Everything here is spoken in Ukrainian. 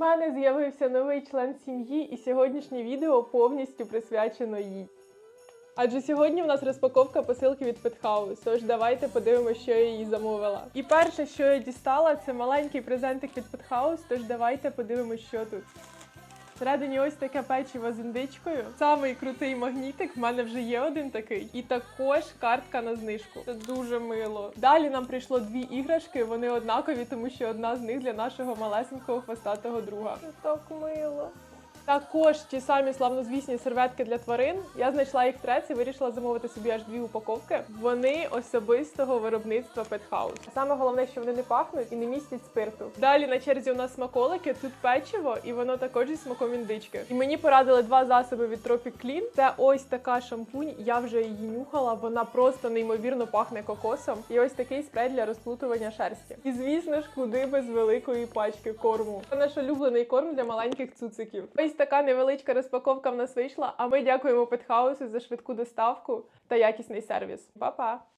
мене з'явився новий член сім'ї, і сьогоднішнє відео повністю присвячено їй. Адже сьогодні в нас розпаковка посилки від Петхаус, тож давайте подивимося, що я її замовила. І перше, що я дістала, це маленький презентик від Петхаус, тож давайте подивимося, що тут. Всередині ось таке печиво з індичкою. Самий крутий магнітик. В мене вже є один такий. І також картка на знижку. Це дуже мило. Далі нам прийшло дві іграшки. Вони однакові, тому що одна з них для нашого малесенького хвостатого друга. Це так мило. Також ті самі славнозвісні серветки для тварин. Я знайшла їх треці, вирішила замовити собі аж дві упаковки. Вони особистого виробництва Pethouse. Саме головне, що вони не пахнуть і не містять спирту. Далі на черзі у нас смаколики. Тут печиво, і воно також зі смаком індички. І мені порадили два засоби від Tropic Clean. Це ось така шампунь. Я вже її нюхала. Вона просто неймовірно пахне кокосом. І ось такий спрей для розплутування шерсті. І звісно ж, куди без великої пачки корму. Це наш улюблений корм для маленьких цуциків. Ось така невеличка розпаковка в нас вийшла. А ми дякуємо Петхаусу за швидку доставку та якісний сервіс. Па-па!